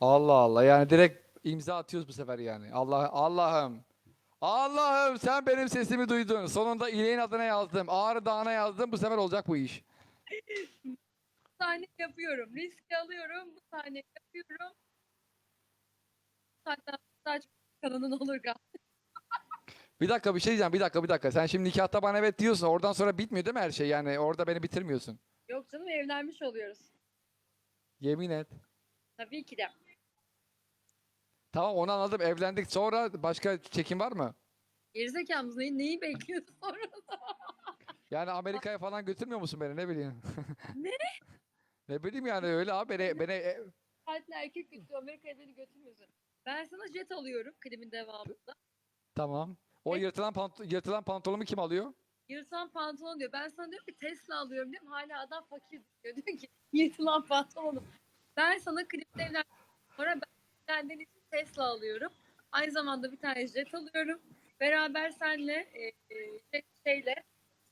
Allah Allah yani direkt imza atıyoruz bu sefer yani. Allah Allah'ım. Allah'ım sen benim sesimi duydun. Sonunda İleğin adına yazdım. Ağrı Dağı'na yazdım. Bu sefer olacak bu iş. Bu sahne yapıyorum. Risk alıyorum. Bu sahne yapıyorum. Hatta saç kanının olur galiba. Bir dakika bir şey diyeceğim. Bir dakika bir dakika. Sen şimdi nikahta bana evet diyorsun. Oradan sonra bitmiyor değil mi her şey? Yani orada beni bitirmiyorsun. Yok canım evlenmiş oluyoruz. Yemin et. Tabii ki de. Tamam onu anladım. Evlendik. Sonra başka çekim var mı? Gerizekamız neyi, neyi bekliyorsun sonra? Yani Amerika'ya falan götürmüyor musun beni? Ne bileyim. Ne? ne bileyim yani öyle abi. Beni, beni e, Kalpli erkek götürüyor. Amerika'ya beni götürmüyorsun. Ben sana jet alıyorum klibin devamında. tamam. O Evet. yırtılan, pant yırtılan pantolonu kim alıyor? Yırtılan pantolon diyor. Ben sana diyorum ki Tesla alıyorum diyorum. Hala adam fakir diyor. Diyor ki yırtılan pantolonu. Ben sana klipte evlen. Sonra ben senden için Tesla alıyorum. Aynı zamanda bir tane jet alıyorum. Beraber senle e, e, şey- şeyle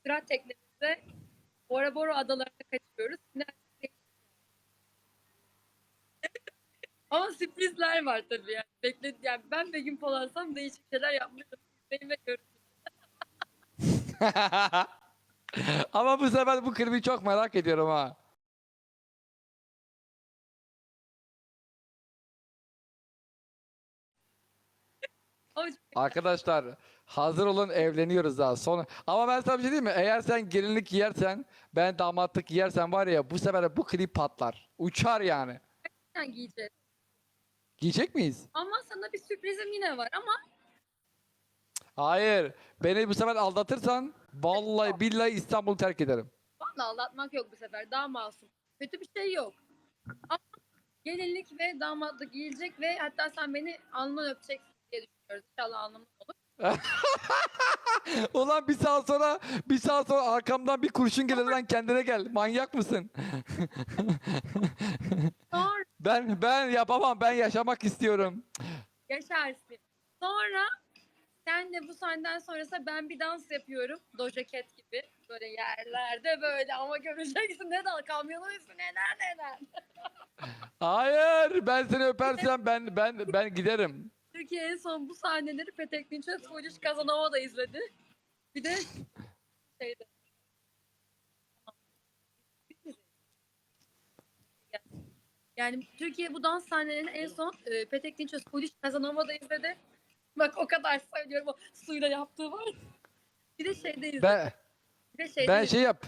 sürat teknemizde Bora Bora adalarına kaçıyoruz. Ama sürprizler var tabii yani. Bekle, yani ben Begüm Polansam değişik şeyler yapmıyorum. Benimle görün. Ama bu sefer bu klibi çok merak ediyorum ha. Arkadaşlar hazır olun evleniyoruz daha sonra. Ama ben sana bir şey diyeyim mi? Eğer sen gelinlik giyersen, ben damatlık giyersen var ya bu sefer bu klip patlar. Uçar yani. gerçekten giyeceğiz. Giyecek miyiz? Ama sana bir sürprizim yine var ama Hayır. Beni bu sefer aldatırsan vallahi billahi İstanbul'u terk ederim. Vallahi aldatmak yok bu sefer. Daha masum. Kötü bir şey yok. Ama gelinlik ve damatlık giyilecek ve hatta sen beni alnından öpeceksin diye düşünüyoruz. İnşallah alnımdan olur. Ulan bir saat sonra bir saat sonra arkamdan bir kurşun gelir lan kendine gel. Manyak mısın? Sonra Ben ben yapamam. Ben yaşamak istiyorum. yaşarsın. Sonra sen de bu sahneden sonrası ben bir dans yapıyorum. Doja Cat gibi. Böyle yerlerde böyle ama göreceksin ne dal kamyonun üstüne neler neler. Hayır, ben seni öpersem ben ben ben giderim. Türkiye en son bu sahneleri Petek Dinç'e Soyluş Kazanova da izledi. Bir de şeyde. Yani Türkiye bu dans sahnelerini en son e, Petek Dinç'e Soyluş Kazanova da izledi. Bak o kadar söylüyorum o suyla yaptığı var. Bir de şeyde izledi. Ben bir de şeyde ben izledi. şey yap.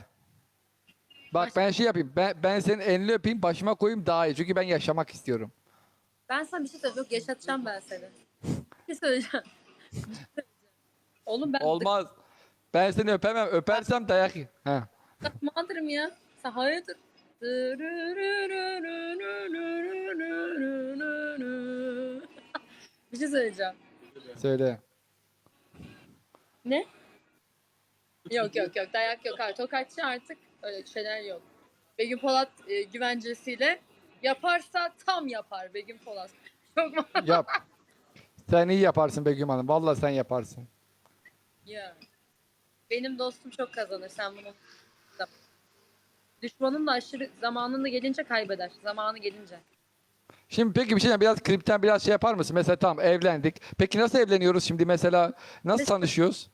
Bak ben şey yapayım. Ben ben senin elini öpeyim, başıma koyayım daha iyi. Çünkü ben yaşamak istiyorum. Ben sana bir şey söyleyeyim. Yok yaşatacağım ben seni. Bir şey söyleyeceğim. Oğlum ben Olmaz. Ben seni öpemem. Öpersem dayak. yi- Ha. Mağdırım ya. Sen hayırdır? Bir şey söyleyeceğim. Söyle. Ne? Yok yok yok dayak yok abi. Tokatçı artık öyle şeyler yok. Begüm Polat e, güvencesiyle yaparsa tam yapar Begüm Polat. Çok? Yap. Sen iyi yaparsın Begüm Hanım. Vallahi sen yaparsın. Ya. Benim dostum çok kazanır sen bunu. Düşmanın da aşırı zamanında gelince kaybeder. Zamanı gelince. Şimdi peki bir şey biraz klipten biraz şey yapar mısın? Mesela tamam evlendik. Peki nasıl evleniyoruz şimdi mesela? Nasıl Mesela- tanışıyoruz?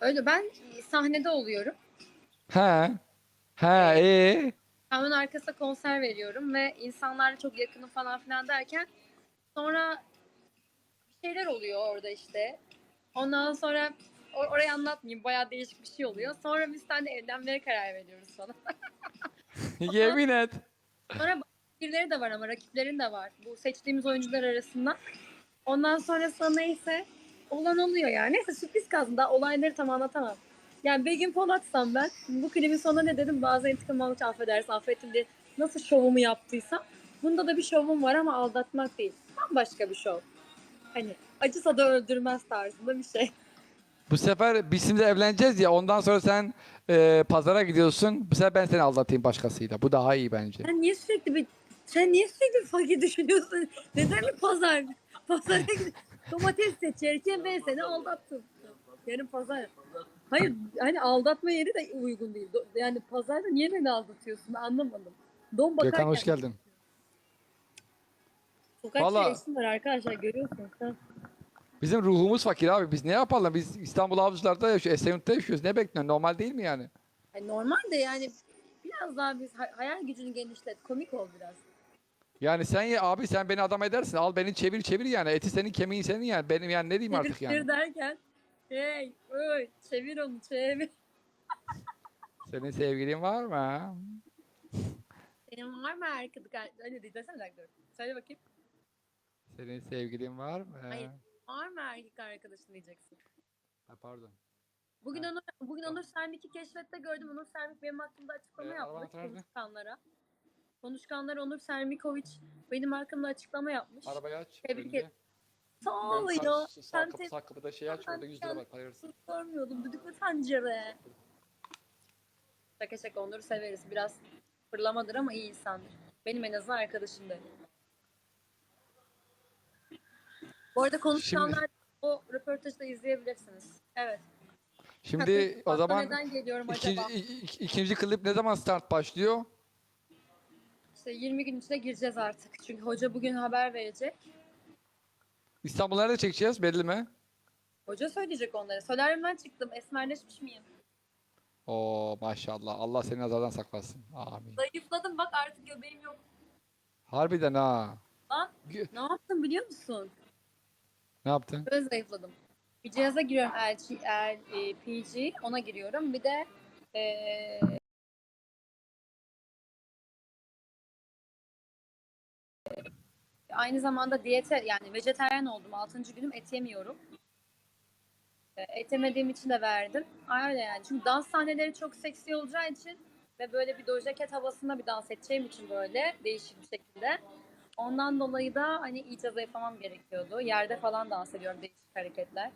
Öyle ben sahnede oluyorum. He. He, ee? Kamyon arkasında konser veriyorum ve insanlarla çok yakınım falan filan derken sonra bir şeyler oluyor orada işte. Ondan sonra or- orayı anlatmayayım. Bayağı değişik bir şey oluyor. Sonra biz seninle evlenmeye karar veriyoruz sonra. Yemin et. Sonra birileri de var ama rakiplerin de var. Bu seçtiğimiz oyuncular arasında. Ondan sonra sonra neyse olan oluyor yani. Neyse sürpriz kalsın. Daha olayları tam anlatamam. Yani Begüm Polat'sam ben bu klibin sonunda ne dedim? Bazı intikam almış affedersin affettim diye nasıl şovumu yaptıysam. Bunda da bir şovum var ama aldatmak değil. Bambaşka bir şov. Hani acısa da öldürmez tarzında bir şey. Bu sefer biz şimdi evleneceğiz ya ondan sonra sen e, pazara gidiyorsun. Bu sefer ben seni aldatayım başkasıyla. Bu daha iyi bence. Sen niye sürekli bir sen niye sürekli bir fakir düşünüyorsun? Neden bir pazar? Pazara gidip domates seçerken ben seni aldattım. Yarın pazar. Hayır hani aldatma yeri de uygun değil. Yani pazarda niye beni aldatıyorsun anlamadım. Don bakarken. Gökhan hoş geldin. Sokakta Vallahi- var arkadaşlar görüyorsunuz. Ha. Bizim ruhumuz fakir abi. Biz ne yapalım? Biz İstanbul Avcılar'da yaşıyoruz. Esenyurt'ta yaşıyoruz. Ne bekliyorsun? Normal değil mi yani? Yani normal de yani biraz daha biz hay- hayal gücünü genişlet. Komik ol biraz. Yani sen ya abi sen beni adam edersin. Al beni çevir çevir yani. Eti senin kemiğin senin yani. Benim yani ne diyeyim artık Çevir yani. derken hey oy çevir onu çevir. Senin sevgilin var mı? Senin var mı erkek öyle değil desene dakika. Söyle bakayım. Senin sevgilin var mı? Hayır. Var mı erkek arkadaşın diyeceksin. Ha, pardon. Bugün Ha. Onur, bugün. Onur Sermik'i keşfette gördüm. Onur Sermik benim hakkımda açıklama Ee, yapmış konuşkanlara. Konuşkanlara Onur Sermikoviç benim hakkımda açıklama yapmış. Arabayı aç. Tebrik ederim. Sağ ol ya. Sağ Sen kapı, sağ kapıda şey aç. Orada 100 lira var. Para verirsin. görmüyordum. Düdüklü tencere. Şaka şaka Onur'u severiz. Biraz fırlamadır ama iyi insandır. Benim en azından arkadaşımdır. Bu arada konuşanlar o röportajı da izleyebilirsiniz. Evet. Şimdi o Aklıma zaman neden geliyorum ikinci, acaba? ikinci klip ne zaman start başlıyor? İşte 20 gün içinde gireceğiz artık. Çünkü hoca bugün haber verecek. İstanbul nerede çekeceğiz belli mi? Hoca söyleyecek onlara. Solaryumdan çıktım. Esmerleşmiş miyim? Oo maşallah. Allah seni nazardan saklasın. Amin. Zayıfladım bak artık göbeğim yok. Harbiden ha. Lan Gü- ne yaptım biliyor musun? Ne yaptın? Böyle zayıfladım. Bir cihaza giriyorum LG, L, e, PG ona giriyorum. Bir de e, aynı zamanda diyete yani vejetaryen oldum. 6. günüm et yemiyorum. E, Et için de verdim. Öyle yani. Çünkü dans sahneleri çok seksi olacağı için ve böyle bir doja cat havasında bir dans edeceğim için böyle değişik bir şekilde. Ondan dolayı da hani iyice zayıflamam gerekiyordu. Yerde falan dans ediyorum değişik hareketler.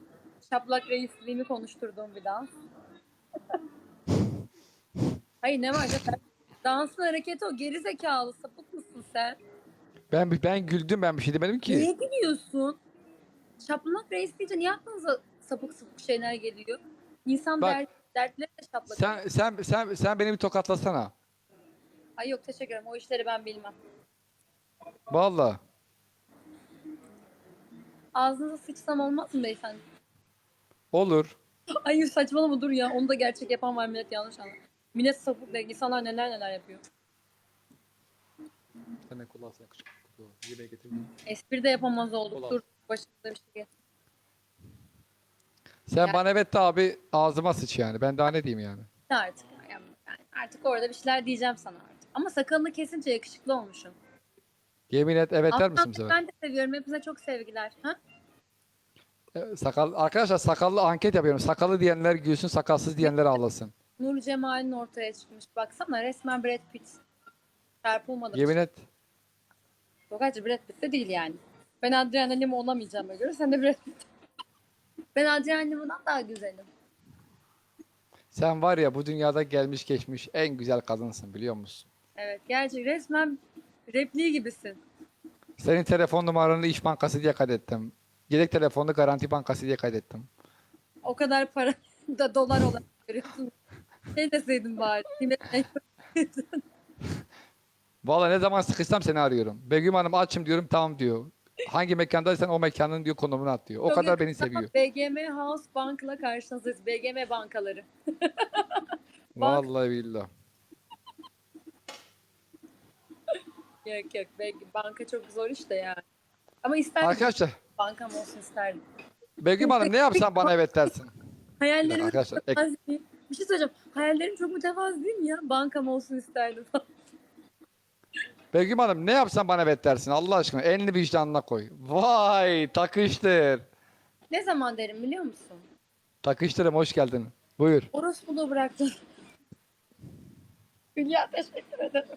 Şaplak reisliğimi konuşturduğum bir dans. Hayır ne var dansın hareketi o geri zekalı sapık mısın sen? Ben ben güldüm ben bir şey demedim ki. Niye gülüyorsun? Şaplak reis deyince niye aklınıza sapık sapık şeyler geliyor? İnsan Bak, dert, dertleri de şaplak. Sen sen sen sen beni bir tokatlasana. Ay yok teşekkür ederim o işleri ben bilmem. Vallahi. Ağzınıza sıçsam olmaz mı beyefendi? Olur. Ay saçmalama dur ya onu da gerçek yapan var millet yanlış anlar. Millet sapık insanlar neler neler yapıyor. Sen de kullansın Yemeğe getirdim. Espri de yapamaz olduk. Ulan. Dur başımıza bir şey getir. Sen Ya- bana evet de abi ağzıma sıç yani. Ben daha ne diyeyim yani. Artık yani artık orada bir şeyler diyeceğim sana artık. Ama sakalını kesince yakışıklı olmuşum. Yemin et evet der misin bu sefer? ben de seviyorum. Hepinize çok sevgiler. Ha? E, Sakal arkadaşlar sakallı anket yapıyorum. Sakallı diyenler gülsün, sakalsız diyenler ağlasın. Nur Cemal'in ortaya çıkmış. Baksana resmen Brad Pitt. Çarpılmadım. Yemin et. Tokacı Brad Pitt de değil yani. Ben Adriana Lima olamayacağım göre. Sen de Brad Pitt. Ben Adriana Lima'dan daha güzelim. Sen var ya bu dünyada gelmiş geçmiş en güzel kadınsın biliyor musun? Evet gerçek resmen repliği gibisin. Senin telefon numaranı İş Bankası diye kaydettim. Yedek telefonu Garanti Bankası diye kaydettim. O kadar para da dolar olarak görüyorsun. Şey deseydin bari. Vallahi ne zaman sıkışsam seni arıyorum. Begüm Hanım açım diyorum tamam diyor. Hangi mekandaysan o mekanın diyor konumunu at diyor. O Çok kadar beni seviyor. BGM House Bank'la karşınızdayız. BGM bankaları. Bank- Vallahi billahi. Yok yok. Banka çok zor işte yani. Ama isterdim. Arkadaşlar Bankam olsun isterdim. Begüm Hanım ne yapsam bana evet dersin. Hayallerim Arkadaşlar ek- mütevazı değil. Bir şey söyleyeceğim. Hayallerim çok mütevazı değil mi ya? Bankam olsun isterdim. Begüm Hanım ne yapsam bana evet dersin Allah aşkına elini vicdanına koy. Vay takıştır. ne zaman derim biliyor musun? Takıştırım hoş geldin. Buyur. Orospuluğu bıraktın. Hülya teşekkür ederim.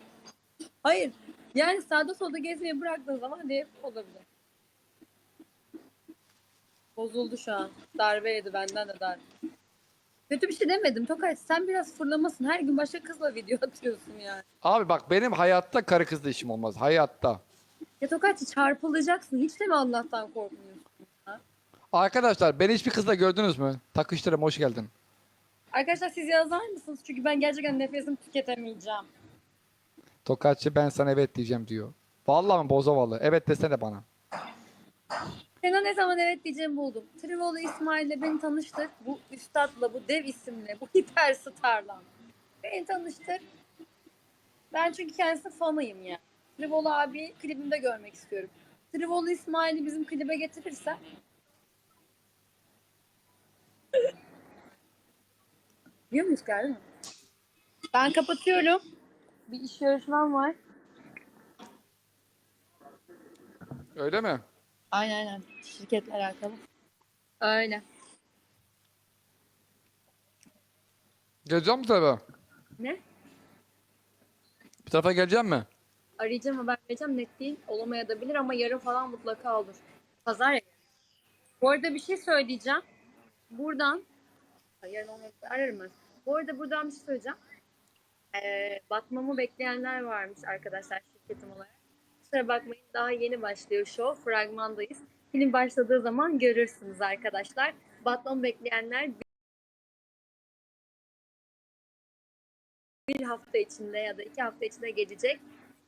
Hayır. Yani sağda solda gezmeyi bıraktığın zaman diye olabilir. Bozuldu şu an. Darbe yedi benden de darbe. Kötü bir şey demedim. Tokaç sen biraz fırlamasın. Her gün başka kızla video atıyorsun yani. Abi bak benim hayatta karı kızla işim olmaz. Hayatta. Ya Tokaç çarpılacaksın. Hiç de mi Allah'tan korkmuyorsun? Arkadaşlar beni hiçbir kızla gördünüz mü? Takıştırım hoş geldin. Arkadaşlar siz yazar mısınız? Çünkü ben gerçekten nefesimi tüketemeyeceğim. Tokatçı ben sana evet diyeceğim diyor. Vallahi mi bozovalı? Evet desene bana. Sana ne zaman evet diyeceğimi buldum. Trivolu İsmail'le beni tanıştır. Bu üstadla, bu dev isimle, bu hiperstarla. Beni tanıştır. Ben çünkü kendisi fanıyım ya. Trivolu abi klibimde görmek istiyorum. Trivolu İsmail'i bizim klibe getirirse Biliyor muyuz geldi mi? Ben kapatıyorum. Bir iş görüşmem var. Öyle mi? Aynen aynen. Şirketle alakalı. Öyle. Geleceğim mi tarafa? Ne? Bir tarafa geleceğim mi? Arayacağım haber vereceğim net değil. Olamayabilir ama yarın falan mutlaka olur. Pazar ya. Bu arada bir şey söyleyeceğim. Buradan yarın olmayabilir. Ararım ben. Bu arada buradan bir şey söyleyeceğim. Ee, batmamı bekleyenler varmış arkadaşlar şirketim olarak. Kusura bakmayın daha yeni başlıyor show. Fragmandayız. Film başladığı zaman görürsünüz arkadaşlar. Batmamı bekleyenler bir hafta içinde ya da iki hafta içinde gelecek.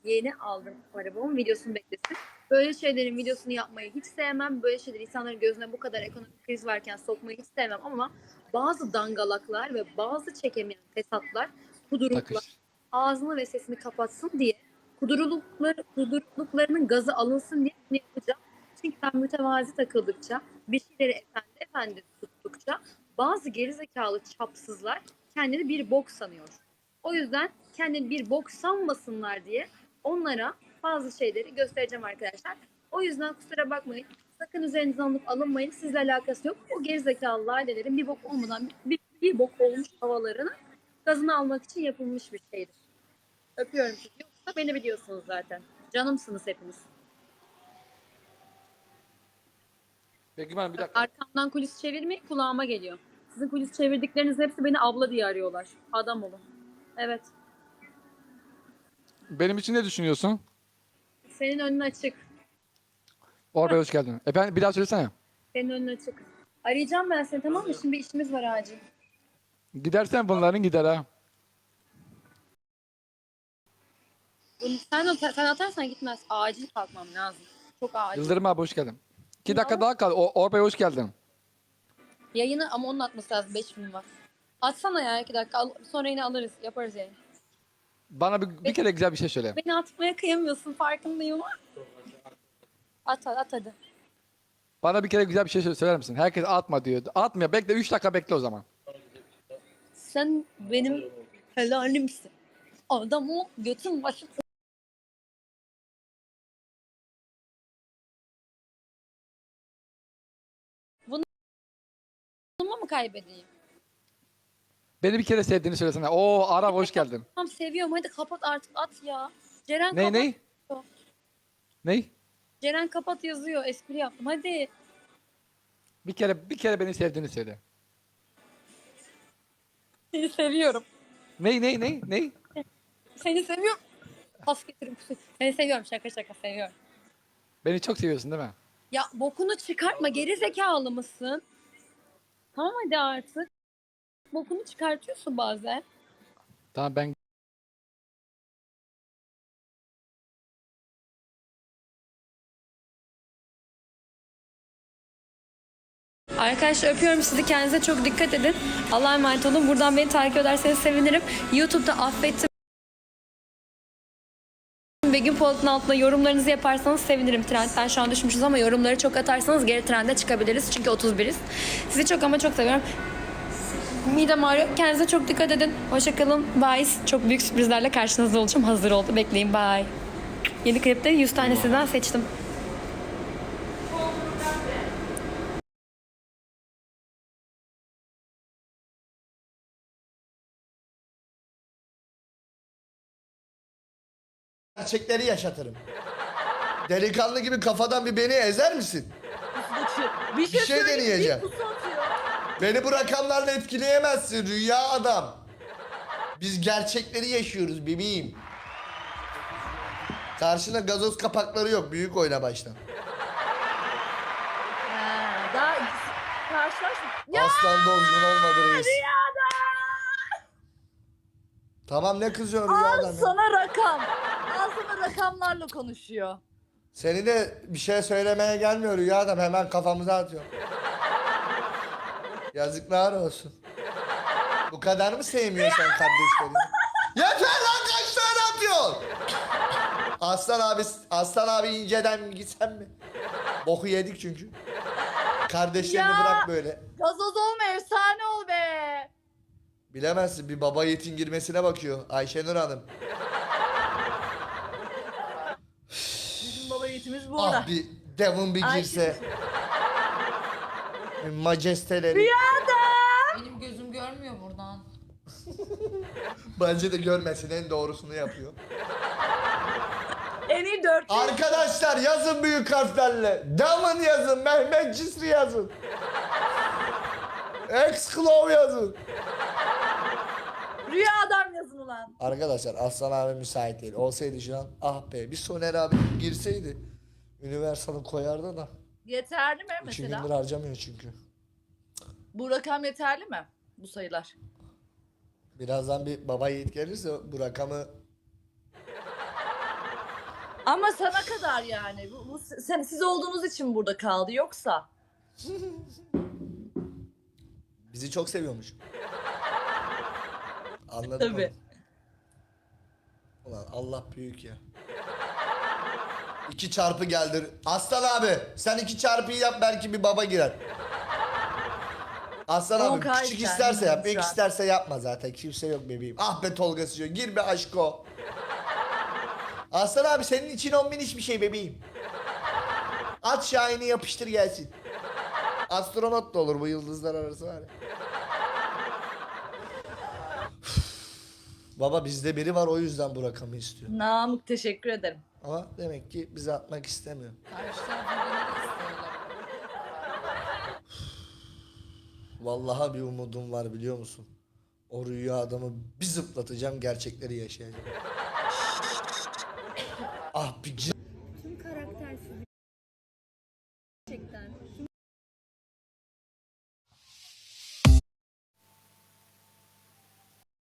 Yeni aldım arabamın videosunu beklesin. Böyle şeylerin videosunu yapmayı hiç sevmem. Böyle şeyleri insanların gözüne bu kadar ekonomik kriz varken sokmayı hiç sevmem ama bazı dangalaklar ve bazı çekemeyen fesatlar, kuduruklar Takış. ağzını ve sesini kapatsın diye kudurulukları, kudurluklarının gazı alınsın diye bunu yapacağım. Çünkü ben mütevazi takıldıkça, bir şeyleri efendi efendi tuttukça bazı gerizekalı çapsızlar kendini bir bok sanıyor. O yüzden kendini bir bok sanmasınlar diye onlara bazı şeyleri göstereceğim arkadaşlar. O yüzden kusura bakmayın. Sakın üzerinize alınıp alınmayın. Sizle alakası yok. O gerizekalı ailelerin bir bok olmadan bir, bir bok olmuş havalarını gazını almak için yapılmış bir şeydir. Öpüyorum sizi. Beni biliyorsunuz zaten. Canımsınız hepiniz. Begüm Hanım bir dakika. Arkamdan kulis çevirmeyin kulağıma geliyor. Sizin kulis çevirdikleriniz hepsi beni abla diye arıyorlar. Adam olun. Evet. Benim için ne düşünüyorsun? Senin önün açık. Oraya hoş geldin. Efendim bir daha söylesene. Senin önün açık. Arayacağım ben seni tamam mı? Şimdi bir işimiz var acil. Gidersen bunların gider ha. Bunu sen, sen atarsan gitmez. Acil kalkmam lazım. Çok acil. Yıldırım abi hoş geldin. İki dakika o? daha kal. O, Oraya hoş geldin. Yayını ama onun atması lazım. 5 film var. Atsana ya 2 dakika. Al- sonra yine alırız. Yaparız yayın. Bana bir, bir kere güzel bir şey söyle. Beni atmaya kıyamıyorsun farkındayım. At at, at hadi. Bana bir kere güzel bir şey söyle- söyler misin? Herkes atma diyor. Atmıyor. Bekle 3 dakika bekle o zaman. Sen benim helalimsin. Adam ol götün başın. Bunu mu kaybedeyim? Beni bir kere sevdiğini söylesene. Oo Arap hoş geldin. Tamam seviyorum hadi kapat artık at ya. Ceren Ney kapat. ney? Ney? Ceren kapat yazıyor espri yaptım hadi. Bir kere bir kere beni sevdiğini söyle. Seni seviyorum. Ney ney ney ney? Seni seviyorum. Pas getirin pusu. Seni seviyorum şaka şaka seviyorum. Beni çok seviyorsun değil mi? Ya bokunu çıkartma geri zekalı mısın? Tamam hadi artık. Bokunu çıkartıyorsun bazen. Tamam ben Arkadaşlar öpüyorum sizi. Kendinize çok dikkat edin. Allah'a emanet olun. Buradan beni takip ederseniz sevinirim. YouTube'da affettim. Begüm Polat'ın altına yorumlarınızı yaparsanız sevinirim. Trendden şu an düşmüşüz ama yorumları çok atarsanız geri trende çıkabiliriz. Çünkü 31'iz. Sizi çok ama çok seviyorum. Midem ağrıyor. Kendinize çok dikkat edin. Hoşçakalın. Bye. Çok büyük sürprizlerle karşınızda olacağım. Hazır oldu. Bekleyin. Bye. Yeni klipte 100 tane sizden seçtim. Gerçekleri yaşatırım. Delikanlı gibi kafadan bir beni ezer misin? Bir şey şey deneyeceğim. Beni bu rakamlarla etkileyemezsin rüya adam. Biz gerçekleri yaşıyoruz bebeğim. Karşına gazoz kapakları yok. Büyük oyna baştan. Daha karşılaşma. Aslan dozgun olmadı reis. Tamam ne kızıyorsun rüya adam ya? sana rakam. Rakamlarla konuşuyor. Seni de bir şey söylemeye gelmiyor Rüya adam hemen kafamıza atıyor. Yazıklar olsun. Bu kadar mı sevmiyorsun kardeşlerini? Yeter lan kaç tane atıyor? Aslan abi, Aslan abi inceden gitsen mi? Boku yedik çünkü. Kardeşlerini Ya. bırak böyle. Gazoz olma efsane ol be. Bilemezsin bir baba yiğitin girmesine bakıyor Ayşenur Hanım. Yiğitimiz burada. Ah bir Devon bir Ay, girse. Bir majesteleri. Benim gözüm görmüyor buradan. Bence de görmesin en doğrusunu yapıyor. En iyi dört. Arkadaşlar yazın büyük harflerle. Damon yazın, Mehmet Cisri yazın. Exclove yazın. Rüya adam yazın ulan. Arkadaşlar Aslan abi müsait değil. Olsaydı şu an ah be bir Soner abi girseydi. Universal'ı koyardı da. Yeterli mi İki mesela? gündür harcamıyor çünkü. Bu rakam yeterli mi? Bu sayılar. Birazdan bir baba yiğit gelirse bu rakamı Ama sana kadar yani. Bu, bu sen, siz olduğunuz için burada kaldı. Yoksa bizi çok seviyormuş. Anladım Tabii. Ulan Allah büyük ya. İki çarpı geldi. Aslan abi sen iki çarpıyı yap belki bir baba girer. Aslan abi küçük isterse yap, büyük isterse yapma zaten. Kimse yok bebeğim. Ah be Tolga Sıcı. Gir be aşko. Aslan abi senin için on bin hiçbir şey bebeğim. At Şahin'i yapıştır gelsin. Astronot da olur bu yıldızlar arası var ya. Baba bizde biri var o yüzden bu rakamı istiyor. Namık teşekkür ederim. Ama demek ki bize atmak istemiyor. Karşı istiyorlar. Vallahi bir umudum var biliyor musun? O rüya adamı bir zıplatacağım gerçekleri yaşayacağım. ah bir